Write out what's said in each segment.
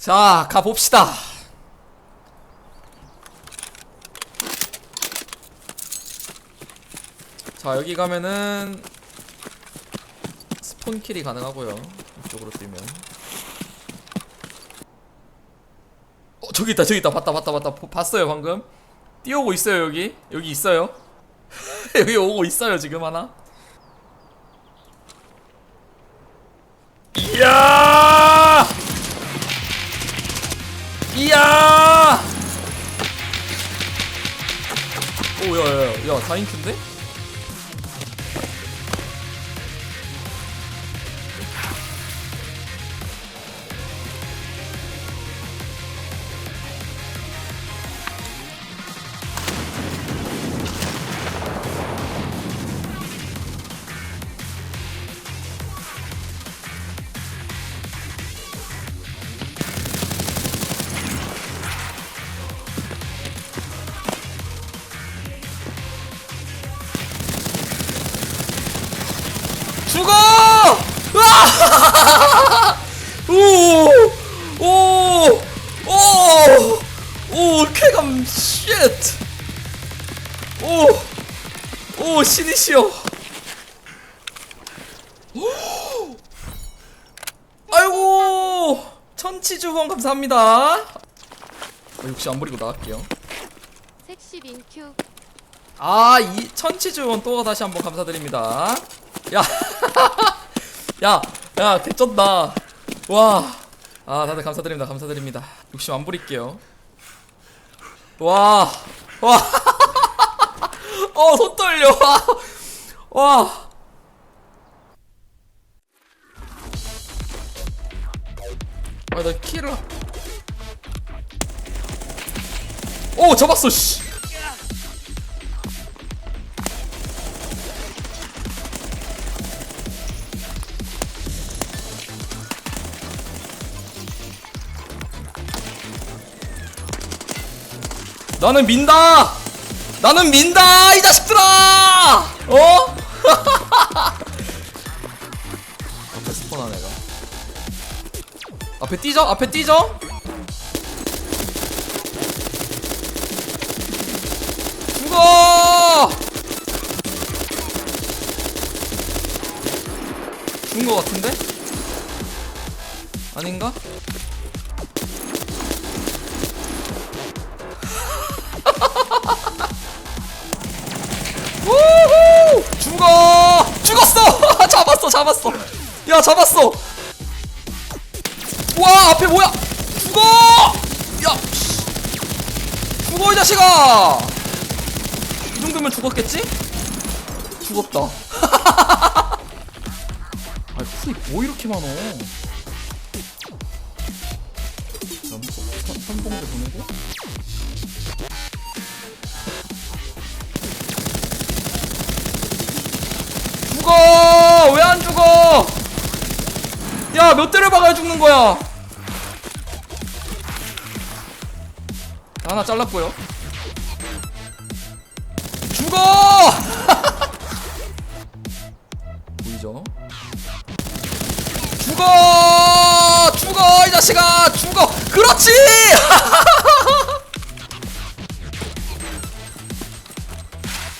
자, 가봅시다. 자, 여기 가면은 스폰킬이 가능하고요. 이쪽으로 뛰면. 어, 저기 있다, 저기 있다. 봤다, 봤다, 봤다. 보- 봤어요, 방금. 뛰어오고 있어요, 여기. 여기 있어요. 여기 오고 있어요, 지금 하나. 이야! 이야! 오, 야, 야, 야, 야, 4인큐인데? 쉣! 오! 오, 신이시여! 오! 아이고! 천치주 후원 감사합니다. 어, 역시 안 버리고 나갈게요. 아, 이 천치주 후원 또 다시 한번 감사드립니다. 야, 야, 야, 개쩐다. 와, 아, 다들 감사드립니다. 감사드립니다. 욕심 안 부릴게요. 와, 와, 어, 손 떨려. 와, 와. 아, 나 키를. 오, 잡았어, 씨. 나는 민다! 나는 민다! 이 자식들아! 어? 앞에 스폰한 애가. 앞에 뛰죠? 앞에 뛰죠? 죽어! 죽은 거 같은데? 아닌가? 잡았어, 잡았어! 야, 잡았어! 와, 앞에 뭐야! 죽어! 야! 씨. 죽어, 이 자식아! 이 정도면 죽었겠지? 죽었다. 아, 풀이 뭐 이렇게 많어? 연속 선- 선봉대 보내고? 야, 몇 대를 박아야 죽는 거야? 하나 잘랐고요. 죽어! 보이죠? 죽어! 죽어! 이 자식아! 죽어! 그렇지!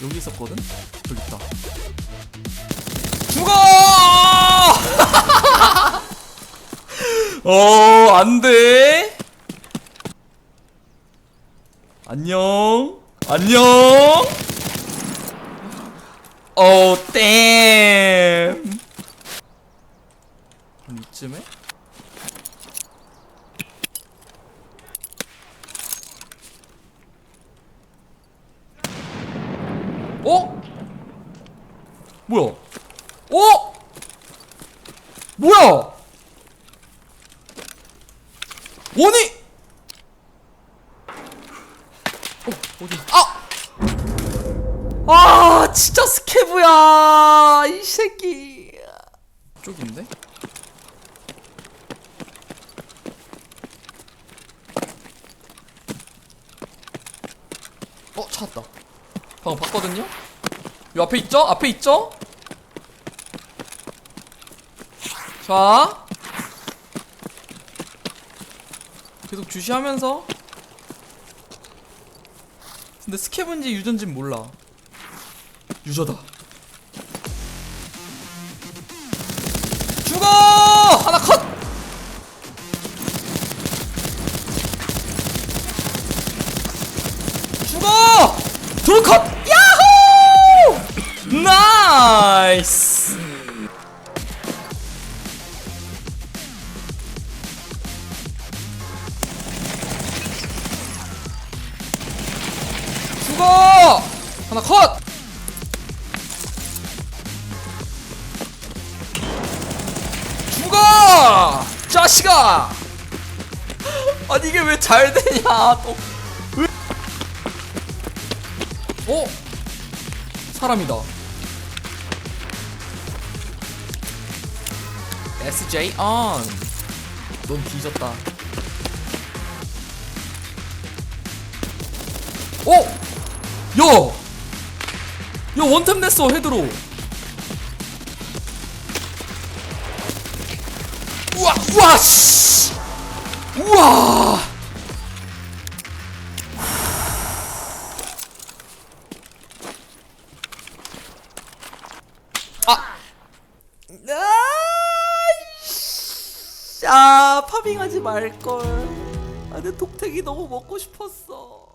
여기 있었거든? 저기 있다. 죽어! 어, 안 돼. 안녕. 안녕. 어, 땜. 한 이쯤에? 어? 뭐야? 어? 뭐야? 원이? 어, 어디? 아! 아, 진짜 스케브야! 이 새끼. 쪽인데? 어, 찾았다. 방금 봤거든요? 요 앞에 있죠? 앞에 있죠? 자 계속 주시하면서? 근데 스캡인지 유전지 몰라. 유저다 죽어 하나 컷! 죽어 자식아! 아니 이게 왜 잘 되냐 또. 왜? 어? 사람이다. SJ on. 넌 뒤졌다. 어? 야! 야 원템 냈어 헤드로. 우와 우와 씨! 우와! 아! 아 파밍하지 말걸. 아 내 독택이 너무 먹고 싶었어